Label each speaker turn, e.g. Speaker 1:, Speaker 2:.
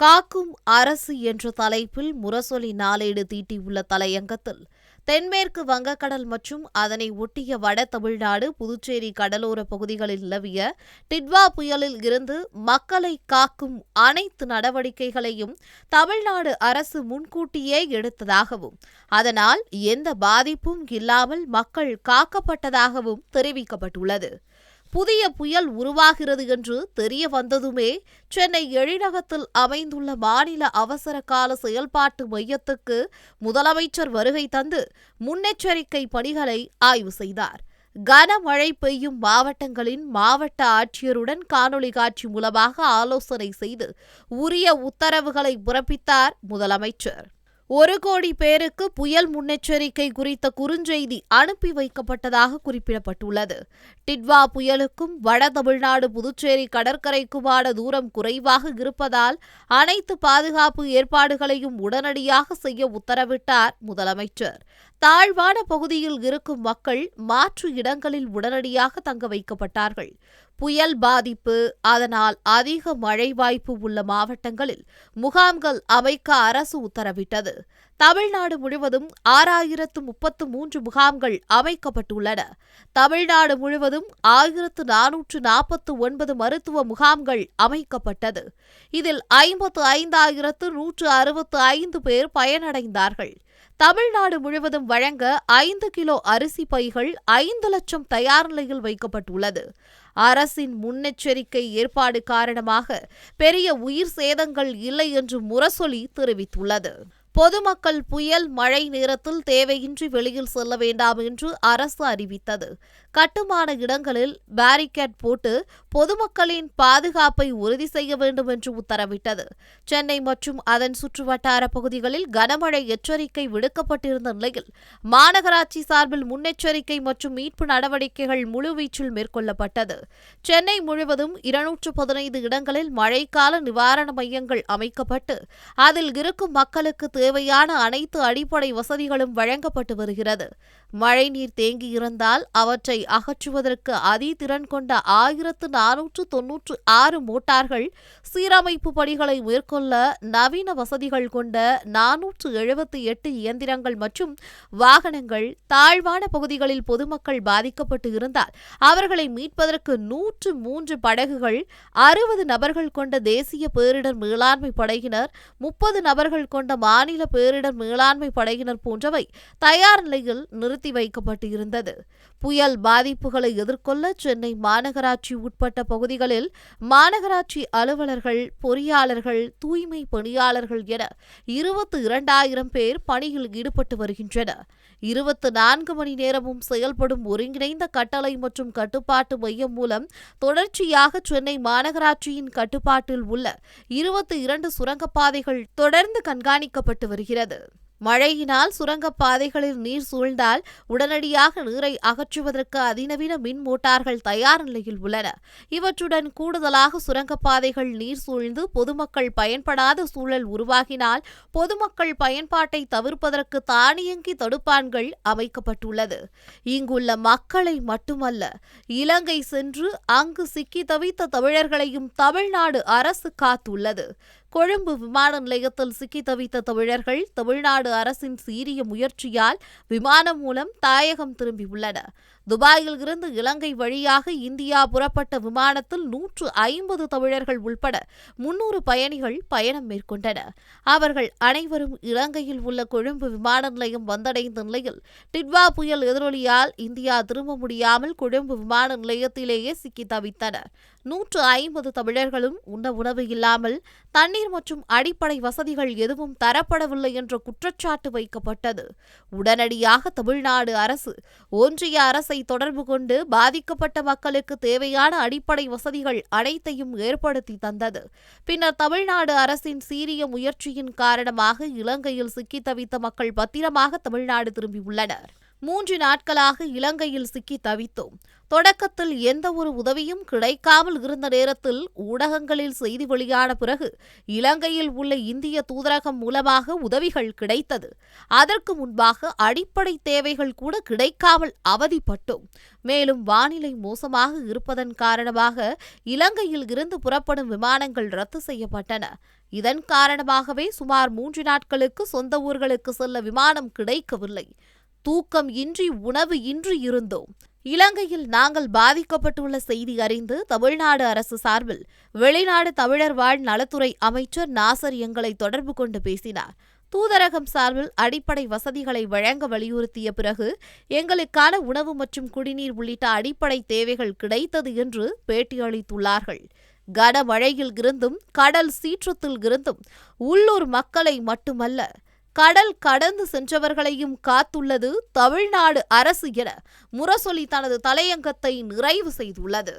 Speaker 1: காக்கும் அரசு என்ற தலைப்பில் முரசொலி நாளேடு தீட்டியுள்ள தலையங்கத்தில் தென்மேற்கு வங்கக்கடல் மற்றும் அதனை ஒட்டிய வட தமிழ்நாடு புதுச்சேரி கடலோர பகுதிகளில் நிலவிய டிட்வா புயலில் இருந்து மக்களை காக்கும் அனைத்து நடவடிக்கைகளையும் தமிழ்நாடு அரசு முன்கூட்டியே எடுத்ததாகவும் அதனால் எந்த பாதிப்பும் இல்லாமல் மக்கள் காக்கப்பட்டதாகவும் தெரிவிக்கப்பட்டுள்ளது. புதிய புயல் உருவாகிறது என்று தெரிய வந்ததுமே சென்னை எழிலகத்தில் அமைந்துள்ள மாநில அவசர கால செயல்பாட்டு மையத்துக்கு முதலமைச்சர் வருகை தந்து முன்னெச்சரிக்கை பணிகளை ஆய்வு செய்தார். கனமழை பெய்யும் மாவட்டங்களின் மாவட்ட ஆட்சியருடன் காணொலி காட்சி மூலமாக ஆலோசனை செய்து உரிய உத்தரவுகளை பிறப்பித்தார் முதலமைச்சர். ஒரு கோடி பேருக்கு புயல் முன்னெச்சரிக்கை குறித்த குறுஞ்செய்தி அனுப்பி வைக்கப்பட்டதாக குறிப்பிடப்பட்டுள்ளது. டிட்வா புயலுக்கும் வட தமிழ்நாடு புதுச்சேரி கடற்கரைக்குமான தூரம் குறைவாக இருப்பதால் அனைத்து பாதுகாப்பு ஏற்பாடுகளையும் உடனடியாக செய்ய உத்தரவிட்டார் முதலமைச்சர். தாழ்வான பகுதியில் இருக்கும் மக்கள் மாற்று இடங்களில் உடனடியாக தங்க வைக்கப்பட்டார்கள். புயல் பாதிப்பு அதனால் அதிக மழை வாய்ப்பு உள்ள மாவட்டங்களில் முகாம்கள் அமைக்க அரசு உத்தரவிட்டது. தமிழ்நாடு முழுவதும் ஆறாயிரத்து முப்பத்து மூன்று முகாம்கள் அமைக்கப்பட்டுள்ளன. தமிழ்நாடு முழுவதும் ஆயிரத்து நானூற்று நாற்பத்து ஒன்பது மருத்துவ முகாம்கள் அமைக்கப்பட்டது. இதில் ஐம்பத்து ஐந்தாயிரத்து நூற்று அறுபத்து ஐந்து பேர் பயனடைந்தார்கள். தமிழ்நாடு முழுவதும் வழங்க ஐந்து கிலோ அரிசி பைகள் ஐந்து லட்சம் தயார் நிலையில் வைக்கப்பட்டுள்ளது. அரசின் முன்னெச்சரிக்கை ஏற்பாடு காரணமாக பெரிய உயிர் சேதங்கள் இல்லை என்று முரசொலி தெரிவித்துள்ளது. பொதுமக்கள் புயல் மழை நேரத்தில் தேவையின்றி வெளியில் செல்ல வேண்டாம் என்று அரசு அறிவித்தது. கட்டுமான இடங்களில் பேரிகேட் போட்டு பொதுமக்களின் பாதுகாப்பை உறுதி செய்ய வேண்டும் என்று உத்தரவிட்டது. சென்னை மற்றும் அதன் சுற்றுவட்டார பகுதிகளில் கனமழை எச்சரிக்கை விடுக்கப்பட்டிருந்த நிலையில் மாநகராட்சி சார்பில் முன்னெச்சரிக்கை மற்றும் மீட்பு நடவடிக்கைகள் முழுவீச்சில் மேற்கொள்ளப்பட்டது. சென்னை முழுவதும் இருநூற்று பதினைந்து இடங்களில் மழைக்கால நிவாரண மையங்கள் அமைக்கப்பட்டு அதில் இருக்கும் மக்களுக்கு தேவையான அனைத்து அடிப்படை வசதிகளும் வழங்கப்பட்டு வருகிறது. மழைநீர் தேங்கியிருந்தால் அவற்றை அகற்றுவதற்கு அதிதிறன் கொண்ட ஆயிரத்து நானூற்று தொன்னூற்று ஆறு மோட்டார்கள் சீரமைப்பு பணிகளை மேற்கொள்ள நவீன வசதிகள் கொண்ட நானூற்று எழுபத்தி எட்டு இயந்திரங்கள் மற்றும் வாகனங்கள் தாழ்வான பகுதிகளில் பொதுமக்கள் பாதிக்கப்பட்டு இருந்தால் அவர்களை மீட்பதற்கு நூற்று மூன்று படகுகள் அறுபது நபர்கள் கொண்ட தேசிய பேரிடர் மேலாண்மை படையினர் முப்பது நபர்கள் கொண்ட மாநில மாநில பேரிடர் மேலாண்மை படையினர் போன்றவை தயார் நிலையில் நிறுத்தி வைக்கப்பட்டு இருந்தது புயல் பாதிப்புகளை எதிர்கொள்ள சென்னை மாநகராட்சி உட்பட்ட பகுதிகளில் மாநகராட்சி அலுவலர்கள் பொறியாளர்கள் தூய்மை பணியாளர்கள் என இருபத்தி இரண்டாயிரம் பேர் பணியில் ஈடுபட்டு வருகின்றனர். இருபத்தி நான்கு மணி நேரமும் செயல்படும் ஒருங்கிணைந்த கட்டளை மற்றும் கட்டுப்பாட்டு மையம் மூலம் தொடர்ச்சியாக சென்னை மாநகராட்சியின் கட்டுப்பாட்டில் உள்ள இருபத்தி இரண்டு சுரங்கப்பாதைகள் தொடர்ந்து கண்காணிக்கப்பட்டு வருகிறது. மழையினால் சுரங்கப்பாதைகளில் நீர் சூழ்ந்தால் உடனடியாக நீரை அகற்றுவதற்கு அதிநவீன மின் மோட்டார்கள் தயார் நிலையில் உள்ளன. இவற்றுடன் கூடுதலாக சுரங்கப்பாதைகள் நீர் சூழ்ந்து பொதுமக்கள் பயன்படாத சூழல் உருவாகினால் பொதுமக்கள் பயன்பாட்டை தவிர்ப்பதற்கு தானியங்கி தடுப்பான்கள் அமைக்கப்பட்டுள்ளது. இங்குள்ள மக்களை மட்டுமல்ல இலங்கை சென்று அங்கு சிக்கி தவித்த தமிழர்களையும் தமிழ்நாடு அரசு காத்துள்ளது. கொழும்பு விமான நிலையத்தில் சிக்கி தவித்த தமிழர்கள் தமிழ்நாடு அரசின் சீரிய முயற்சியால் விமானம் மூலம் தாயகம் திரும்பியுள்ளனர். துபாயில் இருந்து இலங்கை வழியாக இந்தியா புறப்பட்ட விமானத்தில் நூற்று ஐம்பது தமிழர்கள் உள்பட முன்னூறு பயணிகள் பயணம் மேற்கொண்டனர். அவர்கள் அனைவரும் இலங்கையில் உள்ள கொழும்பு விமான நிலையம் வந்தடைந்த நிலையில் டிட்வா புயல் எதிரொலியால் இந்தியா திரும்ப முடியாமல் கொழும்பு விமான நிலையத்திலேயே சிக்கி தவித்தனர். நூற்று ஐம்பது தமிழர்களும் உண்ண உணவு இல்லாமல் தண்ணீர் மற்றும் அடிப்படை வசதிகள் எதுவும் தரப்படவில்லை என்ற குற்றச்சாட்டு வைக்கப்பட்டது. உடனடியாக தமிழ்நாடு அரசு ஒன்றிய அரசை தொடர்பு கொண்டு பாதிக்கப்பட்ட மக்களுக்கு தேவையான அடிப்படை வசதிகள் அனைத்தையும் ஏற்படுத்தி தந்தது. பின்னர் தமிழ்நாடு அரசின் சீரிய முயற்சியின் காரணமாக இலங்கையில் சிக்கி தவித்த மக்கள் பத்திரமாக தமிழ்நாடு திரும்பியுள்ளனர். மூன்று நாட்களாக இலங்கையில் சிக்கி தவித்தோம். தொடக்கத்தில் எந்த ஒரு உதவியும் கிடைக்காமல் இருந்த நேரத்தில் ஊடகங்களில் செய்தி வெளியான பிறகு இலங்கையில் உள்ள இந்திய தூதரகம் மூலமாக உதவிகள் கிடைத்தது. அதற்கு முன்பாக அடிப்படை தேவைகள் கூட கிடைக்காமல் அவதிப்பட்டோம். மேலும் வானிலை மோசமாக இருப்பதன் காரணமாக இலங்கையில் இருந்து புறப்படும் விமானங்கள் ரத்து செய்யப்பட்டன. இதன் காரணமாகவே சுமார் மூன்று நாட்களுக்கு சொந்த ஊர்களுக்கு செல்ல விமானம் கிடைக்கவில்லை. தூக்கம் இன்றி உணவு இன்றி இருந்தோம். இலங்கையில் நாங்கள் பாதிக்கப்பட்டுள்ள செய்தி அறிந்து தமிழ்நாடு அரசு சார்பில் வெளிநாடு தமிழர் வாழ் நலத்துறை அமைச்சர் நாசர் எங்களை தொடர்பு கொண்டு பேசினார். தூதரகம் சார்பில் அடிப்படை வசதிகளை வழங்க வலியுறுத்திய பிறகு எங்களுக்கான உணவு மற்றும் குடிநீர் உள்ளிட்ட அடிப்படை தேவைகள் கிடைத்தது என்று பேட்டியளித்துள்ளார்கள். கனமழையில் இருந்தும் கடல் சீற்றத்தில் இருந்தும் உள்ளூர் மக்களை மட்டுமல்ல கடல் கடந்து சென்றவர்களையும் காத்துள்ளது தமிழ்நாடு அரசு என முரசொலி தனது தலையங்கத்தை நிறைவு செய்துள்ளது.